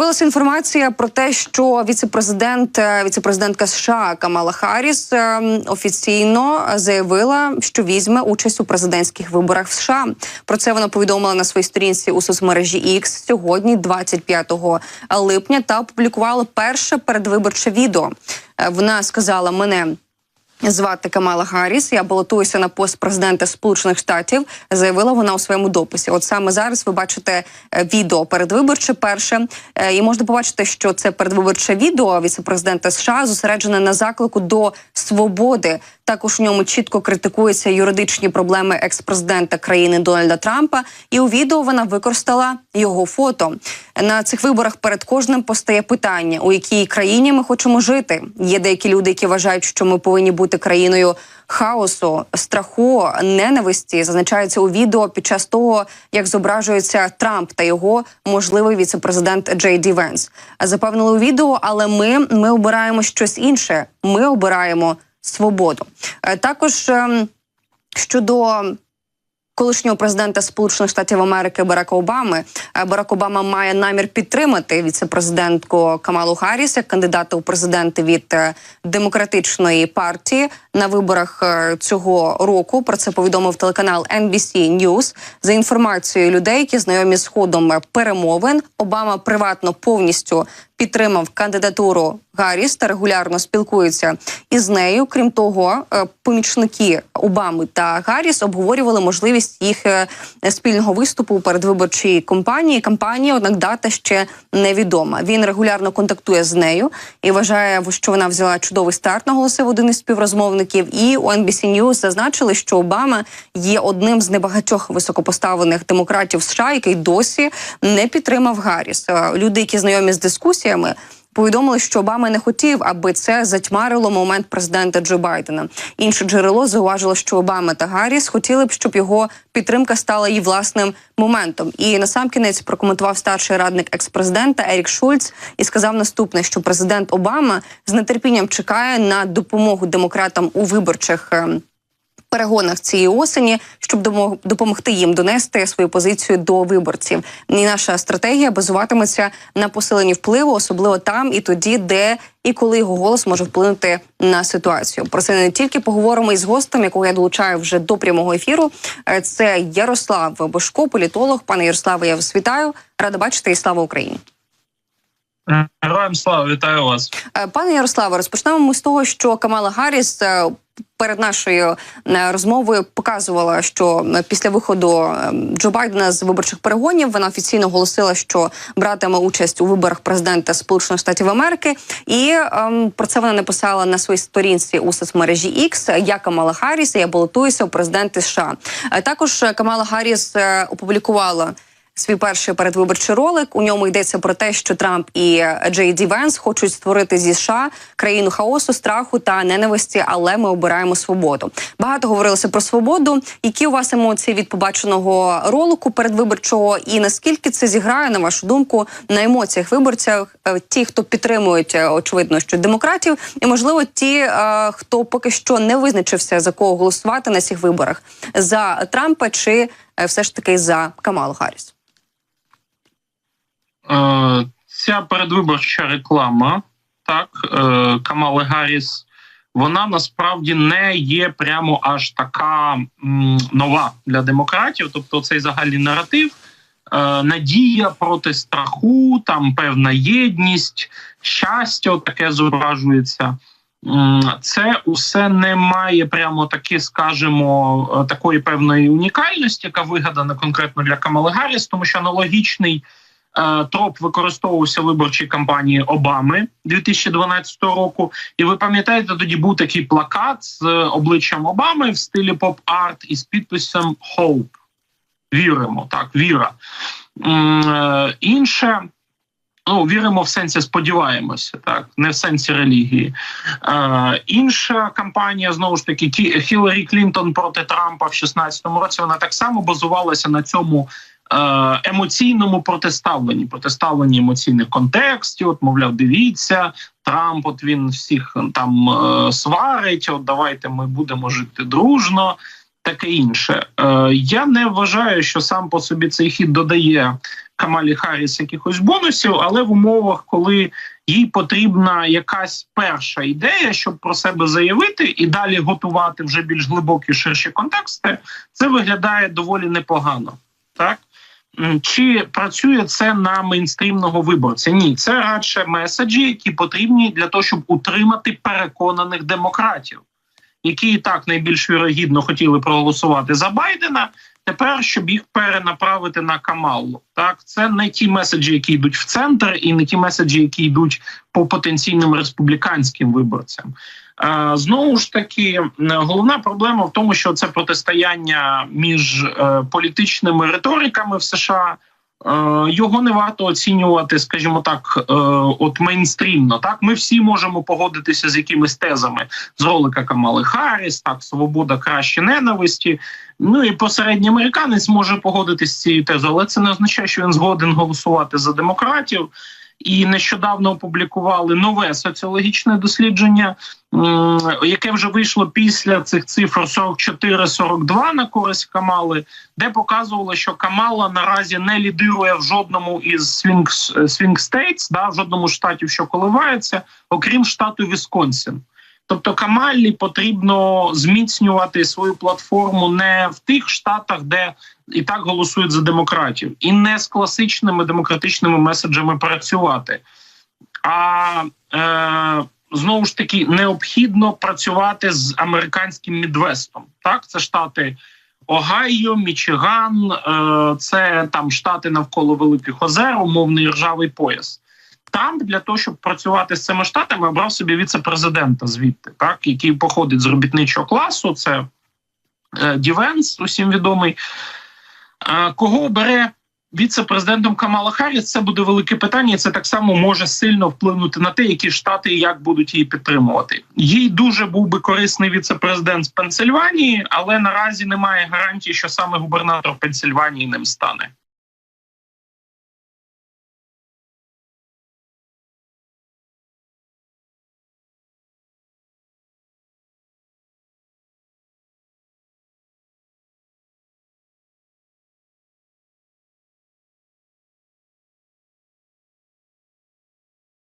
З'явилася інформація про те, що віцепрезидент, е, віцепрезидентка США Камала Харріс е, офіційно заявила, що візьме участь у президентських виборах в США. Про це вона повідомила на своїй сторінці у соцмережі X сьогодні, 25 липня, та опублікувала перше передвиборче відео. Е, Вона сказала мене. Звати Камала Гарріс. Я балотуюся на пост президента Сполучених Штатів. Заявила вона у своєму дописі. От саме зараз ви бачите е, відео передвиборче перше, Е, і можна побачити, що це передвиборче відео віцепрезидента США зосереджене на заклику до свободи. Також у ньому чітко критикуються юридичні проблеми екс-президента країни Дональда Трампа. І у відео вона використала його фото. На цих виборах перед кожним постає питання, у якій країні ми хочемо жити. Є деякі люди, які вважають, що ми повинні бути країною хаосу, страху, ненависті. Зазначається у відео під час того, як зображується Трамп та його можливий віцепрезидент Джей Ді Венс. Запевнили у відео, але ми, ми обираємо щось інше. Ми обираємо свободу. Е, Також ем, щодо колишнього президента Сполучених Штатів Америки Барака Обами е, Барак Обама має намір підтримати віцепрезидентку Камалу Харріс як кандидата у президенти від е, демократичної партії на виборах е, цього року. Про це повідомив телеканал NBC News. За інформацією людей, які знайомі з ходом перемовин, Обама приватно повністю підтримав кандидатуру Гарріс та регулярно спілкується із нею. Крім того, е, помічники Обами та Гарріс обговорювали можливість їх е, спільного виступу у передвиборчій кампанії. Кампанії, однак, дата ще невідома. Він регулярно контактує з нею і вважає, що вона взяла чудовий старт. Наголосив один із співрозмовників. І у NBC News зазначили, що Обама є одним з небагатьох високопоставлених демократів США, який досі не підтримав Гарріс. Люди, які знайомі з дискусіями. Повідомили, що Обама не хотів, аби це затьмарило момент президента Джо Байдена. Інше джерело зауважило, що Обама та Гарріс хотіли б, щоб його підтримка стала її власним моментом. І насамкінець прокоментував старший радник експрезидента Ерік Шульц і сказав наступне: що президент Обама з нетерпінням чекає на допомогу демократам у виборчих. Перегонах цієї осені, щоб допомогти їм донести свою позицію до виборців. І наша стратегія базуватиметься на посиленні впливу, особливо там і тоді, де і коли його голос може вплинути на ситуацію. Про це не тільки поговоримо із гостем, якого я долучаю вже до прямого ефіру. Е, Це Ярослав Бошко, політолог. Пане Ярославе, я вас вітаю. Рада бачити і слава Україні. Героям слава, вітаю вас. Е, Пане Ярославе, розпочнемо ми з того, що Камала Гарріс е, перед нашою е, розмовою показувала, що після виходу Джо Байдена з виборчих перегонів вона офіційно оголосила, що братиме участь у виборах президента Сполучених Штатів Америки, і ем, про це вона написала на своїй сторінці у соцмережі X. Я Камала Гарріс, я балотуюся у президенти США. Також Камала Гарріс опублікувала свій перший передвиборчий ролик. У ньому йдеться про те, що Трамп і Джей Ді Венс хочуть створити зі США країну хаосу, страху та ненависті, але ми обираємо свободу. Багато говорилося про свободу. Які у вас емоції від побаченого ролику передвиборчого, і наскільки це зіграє на вашу думку на емоціях виборців, е, ті, хто підтримують е, очевидно, що демократів, і можливо ті, е, хто поки що не визначився за кого голосувати на цих виборах за Трампа чи е, все ж таки за Камалу Гарріс? Е, ця передвиборча реклама, так, е, Камали Гарріс, вона насправді не є прямо аж така нова для демократів. Тобто, цей загальний наратив, е, надія проти страху, там певна єдність, щастя, таке зображується. Це усе не має прямо таки, скажімо, такої певної унікальності, яка вигадана конкретно для Камали Гарріс, тому що аналогічний троп використовувався в виборчій кампанії Обами 2012 року. І ви пам'ятаєте, тоді був такий плакат з обличчям Обами в стилі поп-арт із підписом Hope. Віримо, так, віра. Е, Інше. Ну, віримо в сенсі сподіваємося, так не в сенсі релігії. Е, інша кампанія знову ж таки Хіларі Клінтон проти Трампа в 16-му році. Вона так само базувалася на цьому е, емоційному протиставленні, протиставленні емоційних контекстів. От, мовляв, дивіться, Трамп, от він всіх там е, сварить. От давайте ми будемо жити дружно. таке інше. Е, я не вважаю, що сам по собі цей хід додає Камалі Харріс якихось бонусів, але в умовах, коли їй потрібна якась перша ідея, щоб про себе заявити і далі готувати вже більш глибокі ширші контексти, це виглядає доволі непогано. Так чи працює це на мейнстрімного виборця? Ні, це радше меседжі, які потрібні для того, щоб утримати переконаних демократів, які і так найбільш вірогідно хотіли проголосувати за Байдена. Тепер, щоб їх перенаправити на Камалу, так це не ті меседжі, які йдуть в центр, і не ті меседжі, які йдуть по потенційним республіканським виборцям. Е, Знову ж таки, головна проблема в тому, що це протистояння між е, політичними риториками в США. Е, Його не варто оцінювати, скажімо так, е, от мейнстрімно. Так, ми всі можемо погодитися з якимись тезами з ролика Камали Харріс, так, свобода краще ненависті. Ну і посередній американець може погодитися з цією тезою, але це не означає, що він згоден голосувати за демократів. І нещодавно опублікували нове соціологічне дослідження, яке вже вийшло після цих цифр 44-42 на користь Камали, де показувало, що Камала наразі не лідирує в жодному із свінг, свінг стейтс, да, в жодному штаті, що коливається, окрім штату Вісконсін. Тобто Камалі потрібно зміцнювати свою платформу не в тих штатах, де і так голосують за демократів, і не з класичними демократичними меседжами працювати. А е, знову ж таки необхідно працювати з американським Мідвестом. Так, це штати Огайо, Мічиган, е, це там штати навколо Великих Озер, умовний ржавий пояс. Там для того, щоб працювати з цими штатами, обрав собі віце-президента звідти, так який походить з робітничого класу. Це е, Дівенс, усім відомий. Е, кого обере віце-президентом Камала Харріс, це буде велике питання. і Це так само може сильно вплинути на те, які штати і як будуть її підтримувати. Їй дуже був би корисний віце-президент з Пенсильванії, але наразі немає гарантії, що саме губернатор Пенсильванії ним стане.